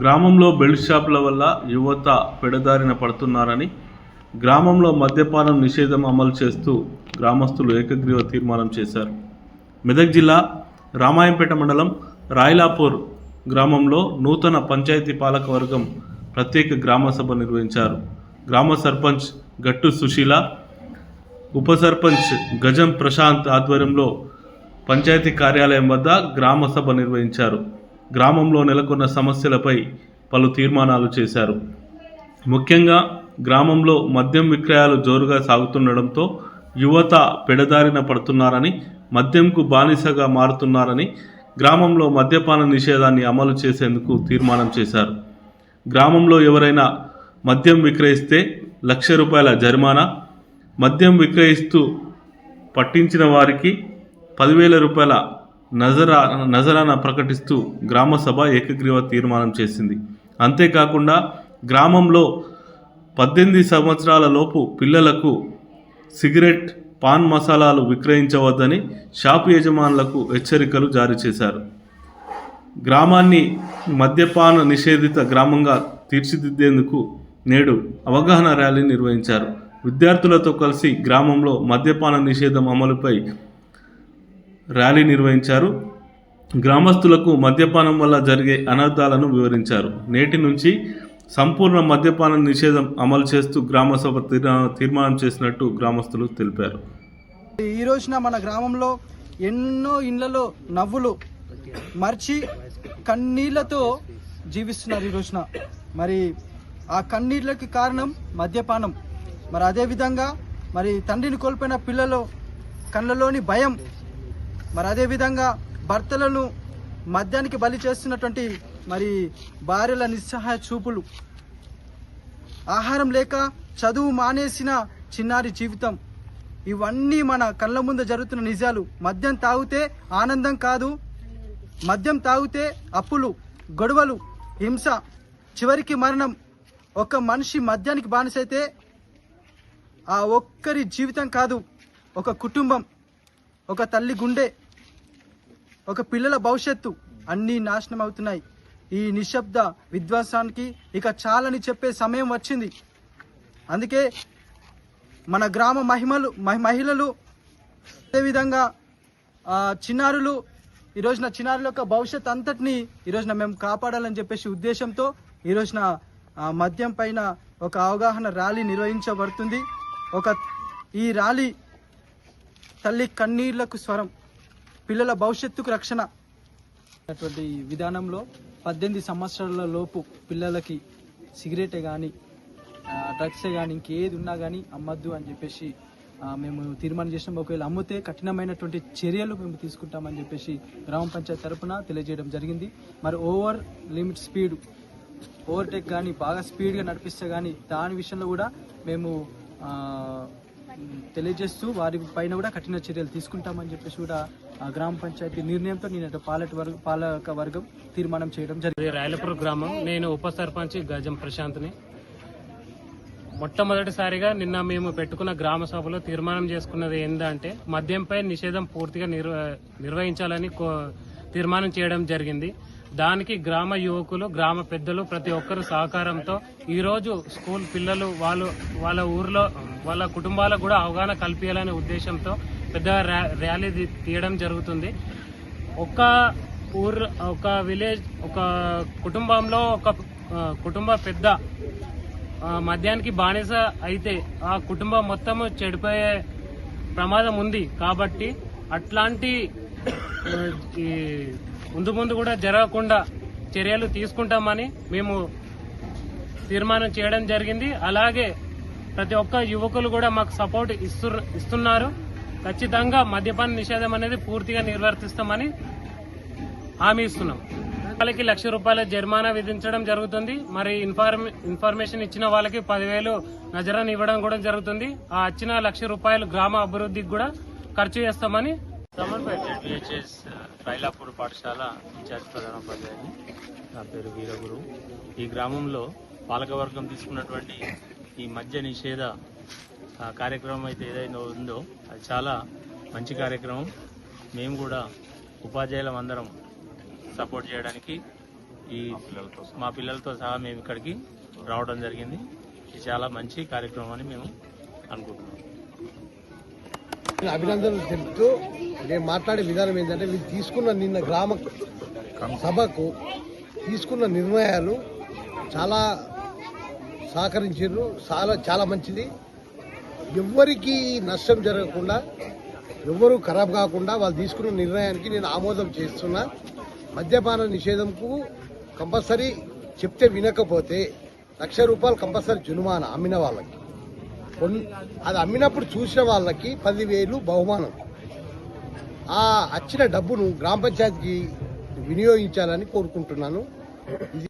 గ్రామంలో బెల్ట్ షాపుల వల్ల యువత పెడదారిన పడుతున్నారని గ్రామంలో మద్యపానం నిషేధం అమలు చేస్తూ గ్రామస్తులు ఏకగ్రీవ తీర్మానం చేశారు. మెదక్ జిల్లా రామాయంపేట మండలం రాయలాపూర్ గ్రామంలో నూతన పంచాయతీ పాలకవర్గం ప్రత్యేక గ్రామ సభ నిర్వహించారు. గ్రామ సర్పంచ్ గట్టు సుశీల ఉప సర్పంచ్ గజం ప్రశాంత్ ఆధ్వర్యంలో పంచాయతీ కార్యాలయం వద్ద గ్రామ సభ నిర్వహించారు. గ్రామంలో నెలకొన్న సమస్యలపై పలు తీర్మానాలు చేశారు. ముఖ్యంగా గ్రామంలో మద్యం విక్రయాలు జోరుగా సాగుతుండడంతో యువత పెడదారిన పడుతున్నారని మద్యంకు బానిసగా మారుతున్నారని గ్రామంలో మద్యపాన నిషేధాన్ని అమలు చేసేందుకు తీర్మానం చేశారు. గ్రామంలో ఎవరైనా మద్యం విక్రయిస్తే లక్ష రూపాయల జరిమానా మద్యం విక్రయిస్తూ పట్టించిన వారికి పదివేల రూపాయల నజరా నజరాన ప్రకటిస్తూ గ్రామసభ ఏకగ్రీవ తీర్మానం చేసింది. అంతేకాకుండా గ్రామంలో పద్దెనిమిది సంవత్సరాల లోపు పిల్లలకు సిగరెట్ పాన్ మసాలాలు విక్రయించవద్దని షాపు యజమానులకు హెచ్చరికలు జారీ చేశారు. గ్రామాన్ని మద్యపాన నిషేధిత గ్రామంగా తీర్చిదిద్దేందుకు నేడు అవగాహన ర్యాలీ నిర్వహించారు. విద్యార్థులతో కలిసి గ్రామంలో మద్యపాన నిషేధం అమలుపై ర్యాలీ నిర్వహించారు. గ్రామస్తులకు మద్యపానం వల్ల జరిగే అనర్థాలను వివరించారు. నేటి నుంచి సంపూర్ణ మద్యపాన నిషేధం అమలు చేస్తూ గ్రామ సభ తీర్మానం చేసినట్టు గ్రామస్తులు తెలిపారు. ఈ రోజున మన గ్రామంలో ఎన్నో ఇళ్ళలో నవ్వులు మర్చి కన్నీళ్ళతో జీవిస్తున్నారు ఈ రోజున. మరి ఆ కన్నీళ్ళకి కారణం మద్యపానం. మరి అదేవిధంగా మరి తండ్రిని కోల్పోయిన పిల్లలు కళ్ళలోని భయం మరి అదేవిధంగా భర్తలను మద్యానికి బలి చేస్తున్నటువంటి మరి భార్యల నిస్సహాయ చూపులు. ఆహారం లేక చదువు మానేసిన చిన్నారి జీవితం. ఇవన్నీ మన కళ్ళ ముందు జరుగుతున్న నిజాలు. మద్యం తాగితే ఆనందం కాదు. మద్యం తాగితే అప్పులు గొడవలు హింస చివరికి మరణం. ఒక మనిషి మద్యానికి బానిసైతే ఆ ఒక్కరి జీవితం కాదు ఒక కుటుంబం. ఒక తల్లి గుండె ఒక పిల్లల భవిష్యత్తు అన్నీ నాశనం అవుతున్నాయి. ఈ నిశ్శబ్ద విధ్వంసానికి ఇక చాలని చెప్పే సమయం వచ్చింది. అందుకే మన గ్రామ మహిమలు మహి- మహిళలు అదేవిధంగా చిన్నారులు ఈ రోజున చిన్నారుల యొక్క భవిష్యత్ అంతటిని ఈ రోజున మేము కాపాడాలని చెప్పేసి ఉద్దేశంతో ఈ రోజున మద్యం పైన ఒక అవగాహన ర్యాలీ నిర్వహించబడుతుంది. ఒక ఈ ర్యాలీ తల్లి కన్నీళ్ళకు స్వరం పిల్లల భవిష్యత్తుకు రక్షణ. అటువంటి విధానంలో పద్దెనిమిది సంవత్సరాల లోపు పిల్లలకి సిగరెటే కానీ డ్రగ్సే కానీ ఇంకేది ఉన్నా కానీ అమ్మద్దు అని చెప్పేసి మేము తీర్మానం చేసినాం. ఒకవేళ అమ్మితే కఠినమైనటువంటి చర్యలు మేము తీసుకుంటామని చెప్పేసి గ్రామ పంచాయతీ తరఫున తెలియజేయడం జరిగింది. మరి ఓవర్ లిమిట్ స్పీడ్ ఓవర్టేక్ కానీ బాగా స్పీడ్గా నడిపిస్తే కానీ దాని విషయంలో కూడా మేము తెలియజేస్తూ వారి పైన కూడా కఠిన చర్యలు తీసుకుంటామని చెప్పేసి కూడా ఆ గ్రామ పంచాయతీ నిర్ణయంతో నేను పాలక వర్గ పాలక వర్గం తీర్మానం చేయడం జరిగింది. ఇది రాయలపూర్ గ్రామం. నేను ఉప సర్పంచ్ గజం ప్రశాంత్ని. మొట్టమొదటిసారిగా నిన్న మేము పెట్టుకున్న గ్రామ సభలో తీర్మానం చేసుకున్నది ఏంటంటే మద్యంపై నిషేధం పూర్తిగా నిర్వ నిర్వహించాలని కో- తీర్మానం చేయడం జరిగింది. దానికి గ్రామ యువకులు గ్రామ పెద్దలు ప్రతి ఒక్కరు సహకారంతో ఈరోజు స్కూల్ పిల్లలు వాళ్ళు వాళ్ళ ఊర్లో వాళ్ళ కుటుంబాలకు కూడా అవగాహన కల్పించాలనే ఉద్దేశంతో పెద్ద ర్యా- ర్యాలీ తీయడం జరుగుతుంది. ఒక ఊర్ ఒక విలేజ్ ఒక కుటుంబంలో ఒక కుటుంబ పెద్ద మద్యానికి బానిస అయితే ఆ కుటుంబం మొత్తం చెడిపోయే ప్రమాదం ఉంది. కాబట్టి అట్లాంటి ముందు ముందు కూడా జరగకుండా చర్యలు తీసుకుంటామని మేము తీర్మానం చేయడం జరిగింది. అలాగే ప్రతి ఒక్క యువకులు కూడా మాకు సపోర్ట్ ఇస్తు ఇస్తున్నారు. ఖచ్చితంగా మద్యపాన నిషేధం అనేది పూర్తిగా నిర్వర్తిస్తామని హామీ ఇస్తున్నాం. వాళ్ళకి లక్ష రూపాయల జరిమానా విధించడం జరుగుతుంది. మరి ఇన్ఫర్మేషన్ ఇచ్చిన వాళ్ళకి పదివేలు నజరాన్ని ఇవ్వడం కూడా జరుగుతుంది. ఆ వచ్చిన లక్ష రూపాయలు గ్రామ అభివృద్ధికి కూడా ఖర్చు చేస్తామని రైలాపూర్ పాఠశాల ఇన్ఛార్జ్ ప్రధానోపాధ్యాయుని నా పేరు వీరగురు. ఈ గ్రామంలో పాలకవర్గం తీసుకున్నటువంటి ఈ మద్య నిషేధ కార్యక్రమం అయితే ఏదైనా ఉందో అది చాలా మంచి కార్యక్రమం. మేము కూడా ఉపాధ్యాయులం అందరం సపోర్ట్ చేయడానికి ఈ మా పిల్లలతో సహా. మేము ఇక్కడికి రావడం జరిగింది. ఇది చాలా మంచి కార్యక్రమం అని మేము అనుకుంటున్నాం. నేను అభినందనలు తెలుపుతూ నేను మాట్లాడే విధానం ఏంటంటే వీళ్ళు తీసుకున్న నిన్న గ్రామ సభకు తీసుకున్న నిర్ణయాలు చాలా సహకరించారు. చాలా చాలా మంచిది. ఎవ్వరికి నష్టం జరగకుండా ఎవ్వరూ ఖరాబ్ కాకుండా వాళ్ళు తీసుకున్న నిర్ణయానికి నేను ఆమోదం చేస్తున్నా. మద్యపాన నిషేధంకు కంపల్సరీ చెప్తే వినకపోతే లక్ష రూపాయలు కంపల్సరీ జునుమాన అమ్మిన వాళ్ళకి. అది అమ్మినప్పుడు చూసిన వాళ్ళకి పదివేలు బహుమానం. ఆ వచ్చిన డబ్బును గ్రామ పంచాయతీకి వినియోగించాలని కోరుకుంటున్నాను. ఇది